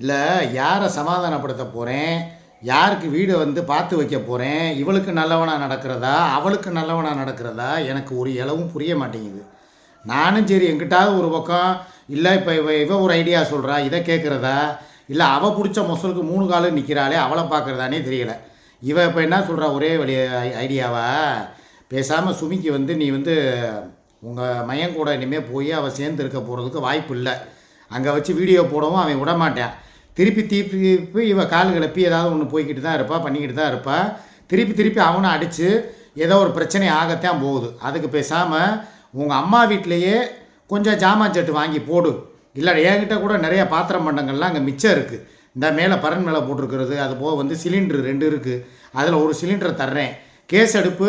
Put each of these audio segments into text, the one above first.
இல்லை யாரை சமாதானப்படுத்த போகிறேன் யாருக்கு வீடை வந்து பார்த்து வைக்க போகிறேன் இவளுக்கு நல்லவனாக நடக்கிறதா? அவளுக்கு நல்லவனாக நடக்கிறதா? எனக்கு ஒரு இளவும் புரிய மாட்டேங்குது. நானும் சரி எங்கிட்டாவது ஒரு பக்கம் இல்லை இப்போ இவ இவ ஒரு ஐடியா சொல்கிறா இதை கேட்குறதா இல்லை அவள் பிடிச்ச மொசலுக்கு மூணு காலம் நிற்கிறாளே அவளை பார்க்குறதானே தெரியலை. இவ இப்போ என்ன சொல்கிறா ஒரே வழி ஐடியாவா பேசாமல் சுமிக்கு வந்து நீ வந்து உங்கள் மையன் கூட இனிமேல் போய் அவள் சேர்ந்து இருக்க போகிறதுக்கு வாய்ப்பு இல்லை. அங்கே வச்சு வீடியோ போடவும் அவன் விடமாட்டேன். திருப்பி திருப்பி திருப்பி இவ கால் கிளப்பி ஏதாவது ஒன்று போய்கிட்டு தான் இருப்பா பண்ணிக்கிட்டு தான் இருப்பா. திருப்பி திருப்பி அவனை அடித்து ஏதோ ஒரு பிரச்சனை ஆகத்தான் போகுது. அதுக்கு பேசாமல் உங்கள் அம்மா வீட்டிலையே கொஞ்சம் ஜாமான் சட்டு வாங்கி போடு. இல்லை என்கிட்ட கூட நிறைய பாத்திரம் பண்டங்கள்லாம் அங்கே மிச்சம் இருக்குது இந்த மேலே பரன் மேலே போட்டிருக்கிறது அது போக வந்து சிலிண்டர் ரெண்டு இருக்குது அதில் ஒரு சிலிண்டரை தர்றேன். கேஸ் அடுப்பு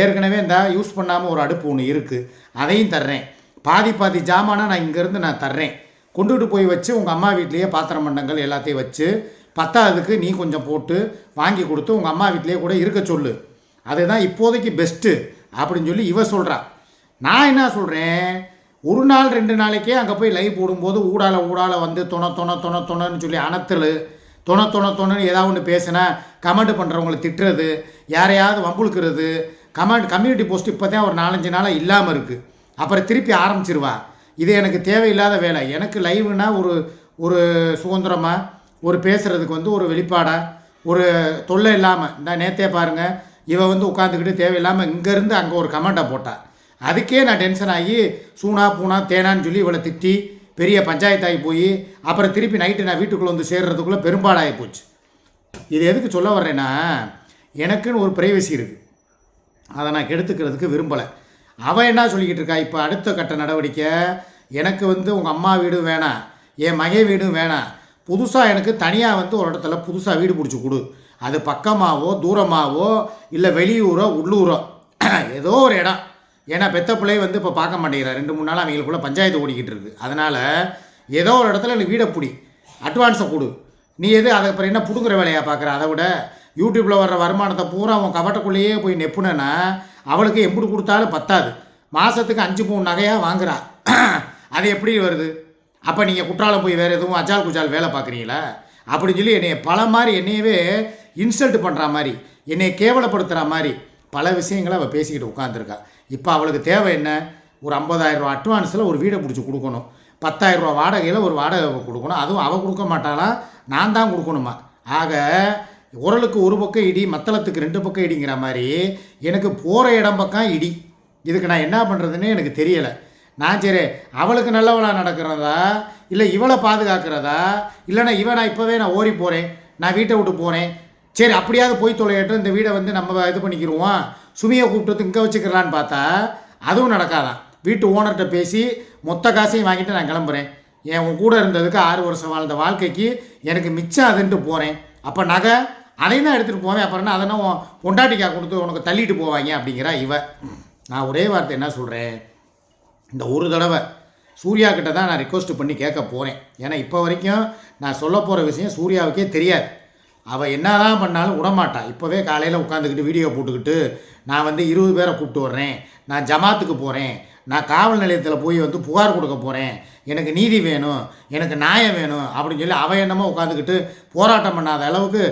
ஏற்கனவே இந்த யூஸ் பண்ணாமல் ஒரு அடுப்பு ஒன்று இருக்குது அதையும் தர்றேன். பாதி பாதி ஜாமானாக நான் இங்கேருந்து நான் தர்றேன். கொண்டுகிட்டு போய் வச்சு உங்கள் அம்மா வீட்லேயே பாத்திரம் பண்டங்கள் எல்லாத்தையும் வச்சு பத்தாவதுக்கு நீ கொஞ்சம் போட்டு வாங்கி கொடுத்து உங்கள் அம்மா வீட்லேயே கூட இருக்க சொல்லு. அதுதான் இப்போதைக்கு பெஸ்ட்டு அப்படின்னு சொல்லி இவ சொல்கிறா நான் என்ன சொல்கிறேன் ஒரு நாள் ரெண்டு நாளைக்கே அங்கே போய் லைவ் போடும்போது ஊடால ஊடால வந்து தொண தொண தொண தொணன்னு சொல்லி அணத்தல் தொண தொண தொணன்னு ஏதாவது ஒன்று பேசினா கமெண்ட் பண்ணுறவங்கள திட்டுறது யாரையாவது வம்புழுக்கிறது. கமெண்ட் கம்யூனிட்டி போஸ்ட் இப்போ தான் ஒரு நாலஞ்சு நாளாக இல்லாமல் இருக்குது அப்புறம் திருப்பி ஆரம்பிச்சிருவா. இது எனக்கு தேவையில்லாத வேலை. எனக்கு லைவுனா ஒரு ஒரு சுதந்திரமாக ஒரு பேசுகிறதுக்கு வந்து ஒரு வெளிப்பாடாக ஒரு தொல்லை இல்லாமல் இந்த நேத்தே பாருங்கள் இவ வந்து உட்காந்துக்கிட்டு தேவையில்லாமல் இங்கேருந்து அங்கே ஒரு கமெண்ட்டை போட்டா. அதுக்கே நான் டென்ஷன் ஆகி சூனா பூனா தேனான்னு சொல்லி இவளை திட்டி பெரிய பஞ்சாயத்தாகி போய் அப்புறம் திருப்பி நைட்டு நான் வீட்டுக்குள்ளே வந்து சேர்றதுக்குள்ளே பெரும்பாலாகி போச்சு. இது எதுக்கு சொல்ல வர்றேன்னா எனக்குன்னு ஒரு ப்ரைவசி இருக்குது அதை நான் கெடுத்துக்கிறதுக்கு விரும்பலை. அவன் என்ன சொல்லிக்கிட்டு இருக்கா? இப்போ அடுத்த கட்ட நடவடிக்கை எனக்கு வந்து உங்கள் அம்மா வீடும் வேணாம் என் மகை வீடும் வேணாம். புதுசாக எனக்கு தனியாக வந்து ஒரு இடத்துல புதுசாக வீடு பிடிச்சி கொடு. அது பக்கமாகவோ தூரமாகவோ இல்லை வெளியூரோ உள்ளூரோ ஏதோ ஒரு இடம். ஏன்னா பெத்த பிள்ளை வந்து இப்போ பார்க்க மாட்டேங்கிறா ரெண்டு மூணு நாள் அவங்களுக்குள்ள பஞ்சாயத்து ஓடிக்கிட்டு இருக்கு. அதனால் ஏதோ ஒரு இடத்துல எனக்கு வீடை பிடி அட்வான்ஸை கொடு. நீ எது அதை அப்புறம் என்ன பிடுங்குற வேலையாக பார்க்குற அதை விட யூடியூப்பில் வர்ற வருமானத்தை பூரா அவன் கவட்டக்குள்ளேயே போய் நெப்புனேன்னா அவளுக்கு எப்படி கொடுத்தாலும் பத்தாது. மாதத்துக்கு அஞ்சு பவுன் நகையாக வாங்குறா. அது எப்படி வருது? அப்போ நீங்கள் குற்றாலம் போய் வேறு எதுவும் அஜால் குஜால் வேலை பார்க்குறீங்களா? அப்படின்னு சொல்லி என்னைய பல மாதிரி என்னையவே இன்சல்ட் பண்ணுற மாதிரி என்னை கேவலப்படுத்துகிற மாதிரி பல விஷயங்களை அவள் பேசிக்கிட்டு உட்காந்துருக்கா இப்போ அவளுக்கு தேவை என்ன? ஒரு ஐம்பதாயிரரூவா அட்வான்ஸில் ஒரு வீடை பிடிச்சி கொடுக்கணும். பத்தாயிரரூவா வாடகையில் ஒரு வாடகை கொடுக்கணும். அதுவும் அவள் கொடுக்க மாட்டாளா? நான் தான் கொடுக்கணுமா? ஆக உரலுக்கு ஒரு பக்கம் இடி மத்தளத்துக்கு ரெண்டு பக்கம் இடிங்கிற மாதிரி எனக்கு போகிற இடம் பக்கம் இடி. இதுக்கு நான் என்ன பண்ணுறதுன்னு எனக்கு தெரியலை. நான் சரி அவளுக்கு நல்லவளாக நடக்கிறதா? இல்லை இவளை பாதுகாக்கிறதா? இல்லைனா இவன் நான் இப்போவே நான் ஓடி போகிறேன் நான் வீட்டை விட்டு போகிறேன் சரி அப்படியாவது போய் தொலையட்டும் இந்த வீடை வந்து நம்ம இது பண்ணிக்கிடுவோம் சுமியை கூப்பிட்டு இங்கே வச்சுக்கலான்னு பார்த்தா அதுவும் நடக்காதான். வீட்டு ஓனர்கிட்ட பேசி மொத்த காசையும் வாங்கிட்டு நான் கிளம்புறேன். என் உன் கூட இருந்ததுக்கு ஆறு வருஷம் வாழ்ந்த வாழ்க்கைக்கு எனக்கு மிச்சம் அதுன்ட்டு போகிறேன் அப்போ நகை அதையும் தான் எடுத்துகிட்டு போவேன். அப்புறம் என்ன அதெல்லாம் பொண்டாட்டிக்கா கொடுத்து உனக்கு தள்ளிட்டு போவாங்க அப்படிங்கிறா இவ. நான் ஒரே வார்த்தை என்ன சொல்கிறேன் இந்த ஒரு தடவை சூர்யா கிட்ட தான் நான் ரிக்வஸ்ட் பண்ணி கேட்க போகிறேன் ஏன்னா இப்போ வரைக்கும் நான் சொல்ல போகிற விஷயம் சூர்யாவுக்கே தெரியாது. அவள் என்ன தான் பண்ணாலும் விடமாட்டா. இப்போவே காலையில் உட்காந்துக்கிட்டு வீடியோ போட்டுக்கிட்டு நான் வந்து இருபது பேரை கூப்பிட்டு வர்றேன். நான் ஜமாத்துக்கு போகிறேன் நான் காவல் நிலையத்தில் போய் வந்து புகார் கொடுக்க போகிறேன் எனக்கு நீதி வேணும். எனக்கு நியாயம் வேணும் அப்படின்னு சொல்லி அவ என்னமோ உட்காந்துக்கிட்டு போராட்டம் பண்ணாத அளவுக்கு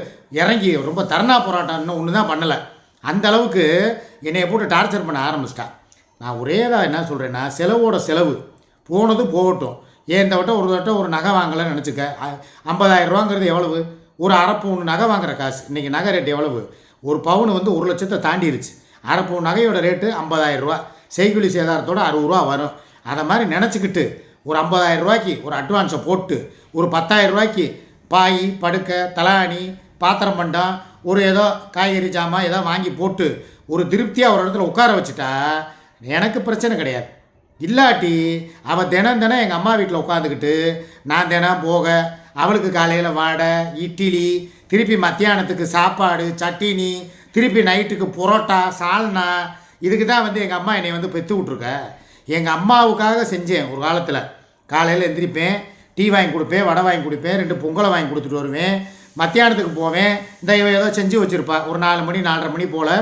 இறங்கி ரொம்ப தர்ணா போராட்டம்னு ஒன்று தான் பண்ணலை. அந்த அளவுக்கு என்னையை போட்டு டார்ச்சர் பண்ண ஆரம்பிச்சிட்டா. நான் ஒரே தான் என்ன சொல்கிறேன்னா செலவோட செலவு. போனது போகட்டும். ஏன் இந்த வட்டம் ஒரு வட்டம் ஒரு நகை வாங்கலைன்னு நினச்சிக்க. ஐம்பதாயிரம் ரூபாங்கிறது எவ்வளவு? ஒரு அரை பவுன் நகை வாங்குற காசு. இன்றைக்கி நகை ரேட் எவ்வளவு? ஒரு பவுன் வந்து ஒரு லட்சத்தை தாண்டிருச்சு. அரை பவுன் நகையோட ரேட்டு ஐம்பதாயிரம் ரூபா செய்குலி சேதாரத்தோட அறுபது ரூபா வரும். அதை மாதிரி நினச்சிக்கிட்டு ஒரு ஐம்பதாயிரம் ரூபாய்க்கு ஒரு அட்வான்ஸை போட்டு ஒரு பத்தாயிரம் ரூபாய்க்கு பாய் படுக்கை தலாணி பாத்திரம் பண்டம் ஒரு ஏதோ காய்கறி ஜாமான் ஏதோ வாங்கி போட்டு ஒரு திருப்தியாக ஒரு இடத்துல உட்கார வச்சுட்டா எனக்கு பிரச்சனை கிடையாது. இல்லாட்டி அவள் தினம் தினம் எங்கள் அம்மா வீட்டில் உட்காந்துக்கிட்டு நான் தினம் போக அவளுக்கு காலையில் வாடை இட்லி திருப்பி மத்தியானத்துக்கு சாப்பாடு சட்டினி திருப்பி நைட்டுக்கு புரோட்டா சால்னா இதுக்கு தான் வந்து எங்கள் அம்மா என்னை வந்து பெற்று விட்ருக்க எங்கள் அம்மாவுக்காக செஞ்சேன் ஒரு காலத்தில். காலையில் எந்திரிப்பேன் டீ வாங்கி கொடுப்பேன் வடை வாங்கி கொடுப்பேன் ரெண்டு பொங்கலை வாங்கி கொடுத்துட்டு வருவேன். மத்தியானத்துக்கு போவேன். இந்த இவ ஏதோ செஞ்சு வச்சுருப்பா. ஒரு நாலு மணி நாலரை மணி போல்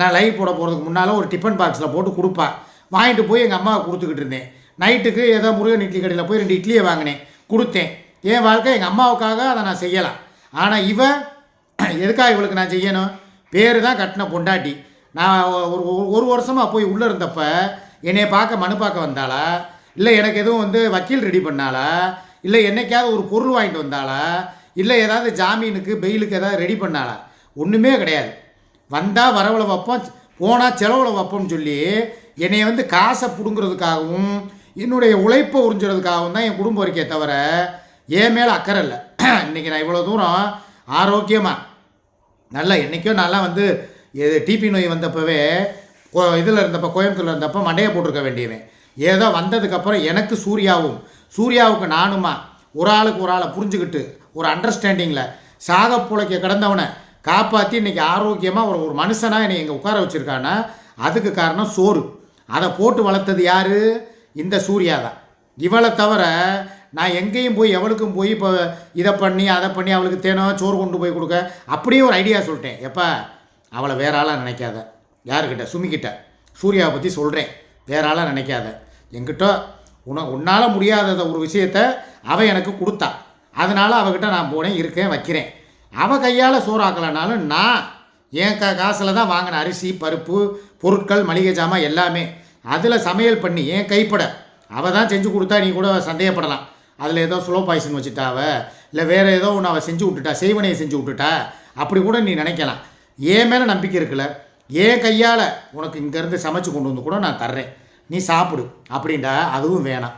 நான் லைவ் போட போகிறதுக்கு முன்னால் ஒரு டிஃபன் பாக்ஸில் போட்டு கொடுப்பா. வாங்கிட்டு போய் எங்கள் அம்மாவை கொடுத்துக்கிட்டு இருந்தேன். நைட்டுக்கு ஏதோ முருகன் இட்லி கடையில் போய் ரெண்டு இட்லியை வாங்கினேன். கொடுத்தேன். என் வாழ்க்கை எங்கள் அம்மாவுக்காக அதை நான் செய்யலாம். ஆனால் இவன் எதுக்காக இவளுக்கு நான் செய்யணும்? பேர் தான் கட்டின பொண்டாட்டி. நான் ஒரு ஒரு- வருஷமாக போய் உள்ளே இருந்தப்ப என்னையை பார்க்க மனு பார்க்க வந்தாளா? இல்லை எனக்கு எதுவும் வந்து வக்கீல் ரெடி பண்ணாளா? இல்லை என்னைக்காவது ஒரு பொருள் வாங்கிட்டு வந்தாளா? இல்லை ஏதாவது ஜாமீனுக்கு பெயிலுக்கு ஏதாவது ரெடி பண்ணாளா? ஒன்றுமே கிடையாது. வந்தால் வரவில் வைப்போம் போனால் செலவில் வைப்போம்னு சொல்லி என்னை வந்து காசை பிடுங்கிறதுக்காகவும் என்னுடைய உழைப்பை உறிஞ்சுறதுக்காகவும் தான் என் குடும்பம் இருக்கே தவிர என் மேலே அக்கறை இல்லை. இன்றைக்கி நான் இவ்வளோ தூரம் ஆரோக்கியமாக நல்லா என்றைக்கும் நல்லா வந்து இது டிபி நோய் வந்தப்பவே இதில் இருந்தப்போ கோயம்புத்தூரில் இருந்தப்போ மண்டையை போட்டிருக்க வேண்டியவன். ஏதோ வந்ததுக்கப்புறம் எனக்கு சூர்யாவும் சூர்யாவுக்கு நானுமா ஒரு ஆளுக்கு ஒரு ஆளை புரிஞ்சுக்கிட்டு ஒரு அண்டர்ஸ்டாண்டிங்கில் சாக புழைக்க கிடந்தவனை காப்பாற்றி இன்றைக்கி ஆரோக்கியமாக ஒரு ஒரு மனுஷனாக என்னை இங்கே உட்கார வச்சுருக்கான்னா அதுக்கு காரணம் சோறு. அதை போட்டு வளர்த்தது யார்? இந்த சூர்யா தான். இவளை தவிர நான் எங்கேயும் போய் எவளுக்கும் போய் இப்போ இதை பண்ணி அதை பண்ணி அவளுக்கு தேனோ சோறு கொண்டு போய் கொடுக்க அப்படியே ஒரு ஐடியா சொல்லிட்டேன். எப்போ அவளை வேற ஆளாக நினைக்காத. யாருக்கிட்ட? சுமிக்கிட்ட. சூர்யாவை பற்றி சொல்கிறேன் வேற ஆளாக நினைக்காத. என்கிட்ட உன உன்னால் முடியாத ஒரு விஷயத்த அவள் எனக்கு கொடுத்தா. அதனால் அவகிட்ட நான் போனேன் இருக்கேன் வைக்கிறேன். அவள் கையால் சோறாக்கலைனாலும் நான் என் க காசில் தான் வாங்கின அரிசி பருப்பு பொருட்கள் மளிகை ஜாமான் எல்லாமே அதில் சமையல் பண்ணி என் கைப்பட. அவள் தான் செஞ்சு கொடுத்தா நீ கூட சந்தேகப்படலாம். அதில் ஏதோ ஸ்லோ பாய்சன் வச்சுட்டாவ இல்லை வேறு ஏதோ ஒன்று அவள் செஞ்சு விட்டுட்டா செய்வனையை செஞ்சு விட்டுட்டா. அப்படி கூட நீ நினைக்கலாம். என் மேலே நம்பிக்கை இருக்குல்ல? ஏன் கையால் உனக்கு இங்கேருந்து சமைச்சு கொண்டு வந்து கூட நான் தர்றேன். நீ சாப்பிடு. அப்படின்டா அதுவும் வேணாம்.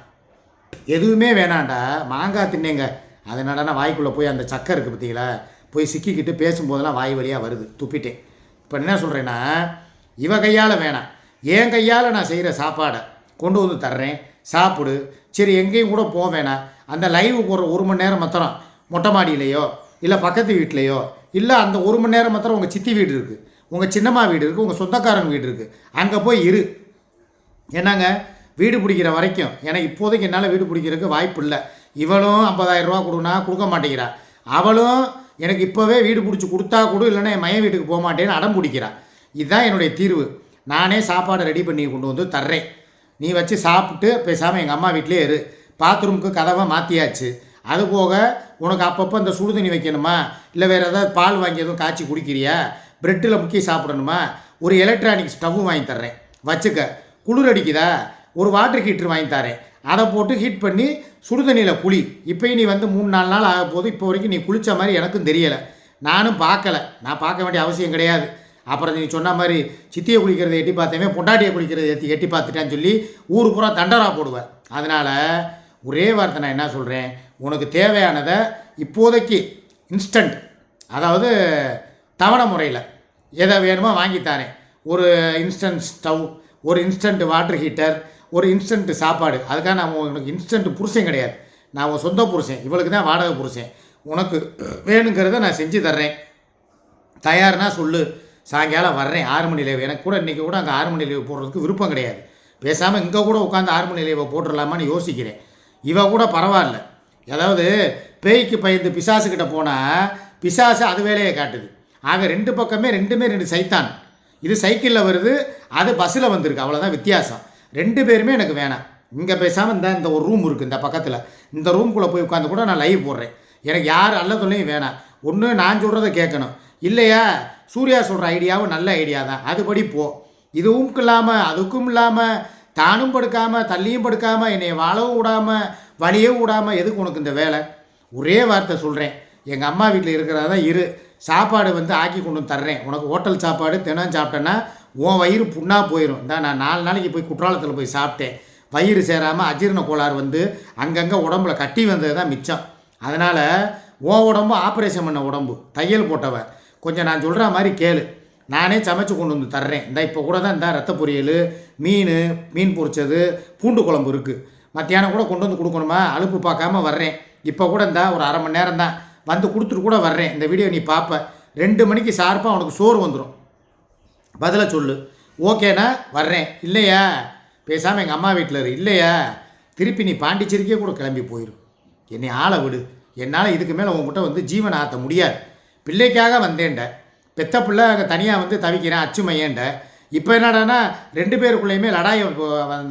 எதுவுமே வேணாண்டா. மாங்காய் தின்னேங்க. அது என்னடா வாய்க்குள்ளே போய் அந்த சக்கை இருக்குது பார்த்தீங்களா போய் சிக்கிக்கிட்டு பேசும்போதெல்லாம் வாய் வழியாக வருது. துப்பிட்டேன். இப்போ என்ன சொல்கிறேன்னா இவ கையால் வேணாம். என் கையால் நான் செய்கிற சாப்பாடை கொண்டு வந்து தர்றேன். சாப்பிடு. சரி எங்கேயும் கூட போக வேணாம். அந்த லைவுக்கு ஒரு ஒரு மணி நேரம் மொத்தம் மொட்டை மாடியிலையோ இல்லை பக்கத்து வீட்லேயோ இல்லை அந்த ஒரு மணி நேரம் மாத்திரம் உங்கள் சித்தி வீடு இருக்குது உங்கள் சின்னம்மா வீடு இருக்குது உங்கள் சொந்தக்காரங்க வீடு இருக்குது அங்கே போய் இரு. என்னங்க? வீடு பிடிக்கிற வரைக்கும் ஏன்னா இப்போதைக்கு என்னால் வீடு பிடிக்கிறதுக்கு வாய்ப்பு இல்லை. இவளும் 50000 ரூபா கொடுனா கொடுக்க மாட்டேங்கிறா. அவளும் எனக்கு இப்போவே வீடு பிடிச்சி கொடுத்தா கொடு இல்லைன்னா என் மைய வீட்டுக்கு போக மாட்டேன்னு அடம் பிடிக்கிறா. இதுதான் என்னுடைய தீர்வு. நானே சாப்பாடை ரெடி பண்ணி கொண்டு வந்து தர்றேன். நீ வச்சு சாப்பிட்டு பேசாமல் எங்கள் அம்மா வீட்டிலே இரு. பாத்ரூமுக்கு கதவை மாற்றியாச்சு அது போக உனக்கு அப்பப்போ இந்த சுடுதண்ணி வைக்கணுமா? இல்லை வேறு ஏதாவது பால் வாங்கி எதுவும் காய்ச்சி குடிக்கிறியா? பிரெட்டில் முக்கிய சாப்பிடணுமா? ஒரு எலக்ட்ரானிக் ஸ்டவ்வும் வாங்கி தர்றேன். வச்சுக்க. குளிர் அடிக்குதா? ஒரு வாட்டர் ஹீட்டர் வாங்கி தரேன் அதை போட்டு ஹீட் பண்ணி சுடுதண்ணியில் குளி. இப்போயும் நீ வந்து மூணு நாலு நாள் ஆக போது இப்போ வரைக்கும் நீ குளித்த மாதிரி எனக்கும் தெரியலை. நானும் பார்க்கல. நான் பார்க்க வேண்டிய அவசியம் கிடையாது. அப்புறம் நீ சொன்ன மாதிரி சித்தியை குளிக்கிறதை எட்டி பார்த்தேன். பொண்டாட்டியை குளிக்கிறத எட்டி எட்டி பார்த்துட்டான்னு சொல்லி ஊர் பூரா தண்டரா போடுவேன். அதனால் ஒரே வார்த்தை நான் என்ன சொல்கிறேன் உனக்கு தேவையானதை இப்போதைக்கு இன்ஸ்டன்ட் அதாவது தவணை முறையில் எதை வேணுமோ வாங்கித்தாரேன் தரேன். ஒரு இன்ஸ்டன்ட் ஸ்டவ் ஒரு இன்ஸ்டன்ட் வாட்டர் ஹீட்டர் ஒரு இன்ஸ்டன்ட் சாப்பாடு. அதுக்காக நான் உனக்கு இன்ஸ்டன்ட் புருஷன் கிடையாது. நான் உன் சொந்த புருஷன். இவளுக்கு தான் வாடகை புருஷன். உனக்கு வேணுங்கிறத நான் செஞ்சு தர்றேன். தயார்னா சொல்லு. சாயங்காலம் வர்றேன். ஆறு மணி லீவு. எனக்கு கூட இன்றைக்கி கூட அங்கே ஆறு மணி லீவு போடுறதுக்கு விருப்பம் கிடையாது. பேசாமல் இங்கே கூட உட்காந்து ஆறு மணி லீவை போட்டுடலாமான்னு யோசிக்கிறேன். இவ கூட பரவாயில்ல. அதாவது பேய்க்கு பயந்து பிசாசுக்கிட்ட போனால் பிசாசு அது வேலையை காட்டுது. ஆக ரெண்டு பக்கமே ரெண்டுமே ரெண்டு சைத்தான். இது சைக்கிளில் வருது அது பஸ்ஸில் வந்திருக்கு. அவ்வளோதான் வித்தியாசம். ரெண்டு பேருமே எனக்கு வேணாம். இங்கே பேசாமல் இந்த இந்த ஒரு ரூம் இருக்குது இந்த பக்கத்தில். இந்த ரூம்குள்ளே போய் உட்காந்து கூட நான் லைவ் போடுறேன். எனக்கு யார் அல்ல வேணாம். ஒன்று நான் சொல்கிறத கேட்கணும். இல்லையா? சூர்யா சொல்கிற ஐடியாவும் நல்ல ஐடியா தான். அதுபடி போ. இதுவும் இல்லாமல் அதுக்கும் இல்லாமல் தானும் படுக்காமல் தள்ளியும் படுக்காமல் என்னை வாழவும் விடாமல் வழியவும் விடாமல் எதுக்கு உனக்கு இந்த வேலை? ஒரே வார்த்தை சொல்கிறேன் எங்கள் அம்மா வீட்டில் இருக்கிறதா தான் இரு. சாப்பாடு வந்து ஆக்கி கொண்டு தர்றேன். உனக்கு ஹோட்டல் சாப்பாடு தினம் சாப்பிட்டேன்னா உன் வயிறு புண்ணாக போயிடும் இந்த நான் நாலு நாளைக்கு போய் குற்றாலத்தில் போய் சாப்பிட்டேன். வயிறு சேராமல் அஜீரண கோளாறு வந்து அங்கங்கே உடம்புல கட்டி வந்தது தான் மிச்சம். அதனால் உன் உடம்பு ஆப்ரேஷன் பண்ண உடம்பு. தையல் போட்டவன். கொஞ்சம் நான் சொல்கிற மாதிரி கேளு. நானே சமைச்சு கொண்டு வந்து தர்றேன். இந்த இப்போ கூட தான் இந்த ரத்த பொரியல் மீன் மீன் பொரிச்சது பூண்டு குழம்பு இருக்குது மத்தியானம் கூட கொண்டு வந்து கொடுக்கணுமா? அலுப்பு பார்க்காம வர்றேன். இப்போ கூட இந்த ஒரு அரை மணி நேரம் தான். வந்து கொடுத்துட்டு கூட வர்றேன். இந்த வீடியோ நீ பார்ப்ப ரெண்டு மணிக்கு ஷார்ப்பாக உனக்கு சோறு வந்துடும் பதிலை சொல்லு. ஓகேண்ணா வர்றேன். இல்லையா? பேசாமல் எங்கள் அம்மா வீட்டில் இரு. இல்லையா? திருப்பி நீ பாண்டிச்சேரிக்கே கூட கிளம்பி போயிடும் என்னை ஆளை விடு. என்னால் இதுக்கு மேலே உங்ககிட்ட வந்து ஜீவன் ஆற்ற முடியாது. பிள்ளைக்காக வந்தேன்ட. பெத்த பிள்ளை அங்கே தனியாக வந்து தவிக்கிறேன் அச்சுமையேண்ட இப்போ என்னடான்னா ரெண்டு பேருக்குள்ளேயுமே லடாயை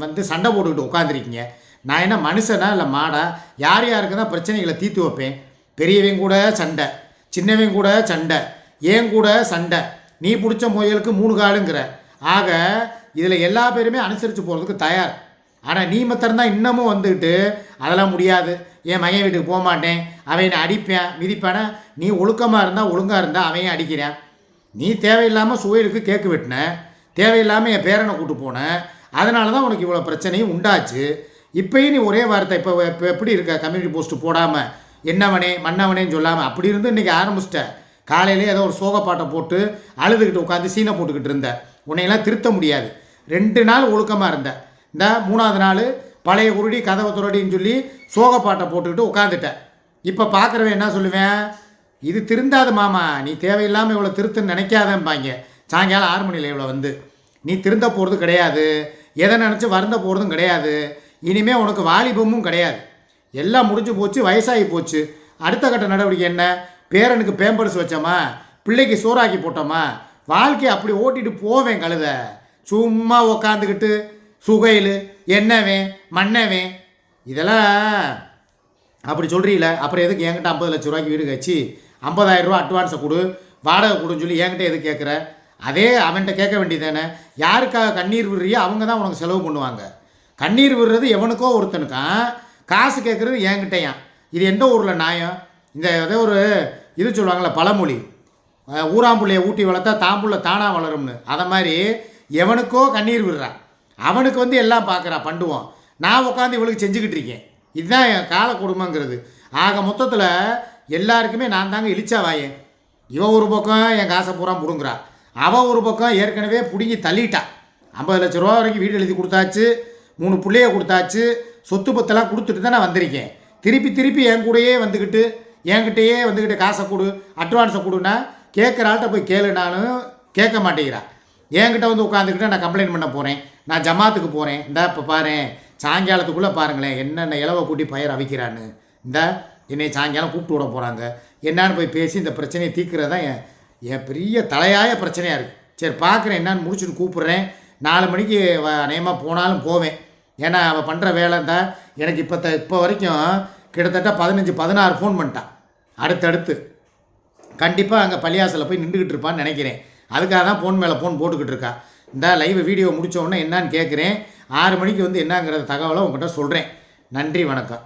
வந்து சண்டை போட்டுக்கிட்டு உட்காந்துருக்கீங்க நான் என்ன மனுஷனா இல்லை மாடா? யார் யாருக்கு தான் பிரச்சனைகளை தீர்த்து வைப்பேன். பெரியவன் கூட சண்டை சின்னவன் கூட சண்டை ஏன் கூட சண்டை. நீ பிடிச்ச முயலுக்கு மூணு காலுங்கிற. ஆக இதில் எல்லா பேருமே அனுசரித்து போகிறதுக்கு தயார். ஆனால் நீ மாத்திரம் இன்னமும் வந்துக்கிட்டு அதெல்லாம் முடியாது. என் மகன் வீட்டுக்கு போக மாட்டேன். அவன் அடிப்பேன் மிதிப்பேன்னா நீ ஒழுக்கமாக இருந்தால் ஒழுங்காக இருந்தால் அவன் அடிக்கிறேன்? நீ தேவையில்லாமல் சுவைலுக்கு கேக்கு வெட்டின தேவையில்லாமல் என் பேரனை கூட்டு போனேன் அதனால தான் உனக்கு இவ்வளோ பிரச்சனையும் உண்டாச்சு. இப்பயும் நீ ஒரே வார்த்தை இப்போ இப்போ எப்படி இருக்க? கம்யூனிட்டி போஸ்ட்டு போடாமல் என்னவனே மன்னவனேன்னு சொல்லாமல் அப்படி இருந்து இன்றைக்கி ஆரம்பிச்சிட்ட. காலையிலே ஏதோ ஒரு சோகப்பாட்டை போட்டு அழுதுகிட்டு உட்காந்து சீனை போட்டுக்கிட்டு இருந்த. உன்னையெல்லாம் திருத்த முடியாது. ரெண்டு நாள் ஒழுக்கமாக இருந்த. இந்த மூணாவது நாள் பழைய குருடி கதவை துரடின்னு சொல்லி சோகப்பாட்டை போட்டுக்கிட்டு உட்காந்துட்டேன் இப்போ பார்க்குறவன் என்ன சொல்லுவேன்? இது திருந்தாது மாமா நீ தேவையில்லாமல் இவ்வளோ திருத்துன்னு நினைக்காதம்பாங்க. சாயங்காலம் ஆறு மணியில் இவ்வளோ வந்து. நீ திருந்த போகிறது கிடையாது. எதை நினச்சி வருந்த போகிறதும் கிடையாது. இனிமேல் உனக்கு வாலிபமும் கிடையாது. எல்லாம் முடிஞ்சு போச்சு வயசாகி போச்சு. அடுத்த கட்ட நடவடிக்கை என்ன? பேரனுக்கு பேம்பர்ஸ் வச்சோமா? பிள்ளைக்கு சோறாக்கி போட்டோமா? வாழ்க்கையை அப்படி ஓட்டிட்டு போவேன் கழுத. சும்மா உக்காந்துக்கிட்டு சுகையில் என்னவேன் மண்ணவேன் இதெல்லாம் அப்படி சொல்கிறீல அப்புறம் எதுக்கு என்கிட்ட ஐம்பது லட்ச ரூபாய்க்கு வீடு கட்சி ஐம்பதாயிரம் ரூபா அட்வான்ஸை கொடு வாடகை கொடுன்னு சொல்லி என்கிட்ட எது கேட்குற? அதே அவன்கிட்ட கேட்க வேண்டியதானே யாருக்காக கண்ணீர் விடுறியோ அவங்க தான் உனக்கு செலவு பண்ணுவாங்க. கண்ணீர் விடுறது எவனுக்கோ ஒருத்தனுக்கான் காசு கேட்குறது என்கிட்டயான் இது எந்த ஊரில் நியாயம் இந்த ஏதோ ஒரு இது சொல்லுவாங்கள்ல பழமொழி. ஊராம்புள்ளையை ஊட்டி வளர்த்தா தாம்புள்ள தானாக வளரும்னு. அதை மாதிரி எவனுக்கோ கண்ணீர் விடுறான் அவனுக்கு வந்து எல்லாம் பார்க்குறான் பண்டுவோம் நான் உட்காந்து இவளுக்கு செஞ்சுக்கிட்டு இருக்கேன். இதுதான் என் கால குடும்பங்கிறது ஆக மொத்தத்தில் எல்லாருக்குமே நான் தாங்க இழிச்சா வாயேன் இவன் ஒரு பக்கம் என் காசை பூரா பிடுங்குறா அவன் ஒரு பக்கம் ஏற்கனவே பிடுங்கி தள்ளிட்டா. ஐம்பது லட்ச ரூபா வரைக்கும் வீடு எழுதி கொடுத்தாச்சு மூணு பிள்ளைய கொடுத்தாச்சு சொத்து பத்தெல்லாம் கொடுத்துட்டு தான் நான் வந்திருக்கேன். திருப்பி திருப்பி என் கூடயே வந்துக்கிட்டு என்கிட்டயே வந்துக்கிட்டு காசை கொடு அட்வான்ஸை கொடுன்னா கேட்குற ஆள்கிட்ட போய் கேளுனாலும் கேட்க மாட்டேங்கிறா. என்கிட்ட வந்து உட்காந்துக்கிட்டு நான் கம்ப்ளைண்ட் பண்ண போகிறேன் நான் ஜமாத்துக்கு போகிறேன் இந்த இப்போ பாரு சாயங்காலத்துக்குள்ளே பாருங்களேன் என்னென்ன இலவை கூட்டி பயிர் அவிக்கிறான்னு. இந்த என்னை சாயங்காலம் கூப்பிட்டு விட போகிறாங்க என்னான்னு போய் பேசி இந்த பிரச்சனையை தீர்க்கிறது தான் என் என் பெரிய தலையாய பிரச்சனையாக இருக்குது சரி பார்க்குறேன் என்னான்னு முடிச்சுட்டு கூப்பிட்றேன். நாலு மணிக்கு நேமாக போனாலும் போவேன். ஏன்னா அவள் பண்ணுற வேலை தான் எனக்கு இப்போ த இப்போ வரைக்கும் கிட்டத்தட்ட பதினஞ்சு பதினாறு ஃபோன் பண்ணிட்டான் அடுத்தடுத்து. கண்டிப்பாக அங்கே பள்ளியாசலில் போய் நின்றுக்கிட்டு இருப்பான்னு நினைக்கிறேன். அதுக்காக தான் ஃபோன் மேலே ஃபோன் போட்டுக்கிட்டு இருக்கா. இந்த லைவ் வீடியோ முடிச்ச உடனே கேட்குறேன் ஆறு மணிக்கு வந்து என்னங்கிற தகவலை உங்கள்கிட்ட சொல்கிறேன் நன்றி வணக்கம்.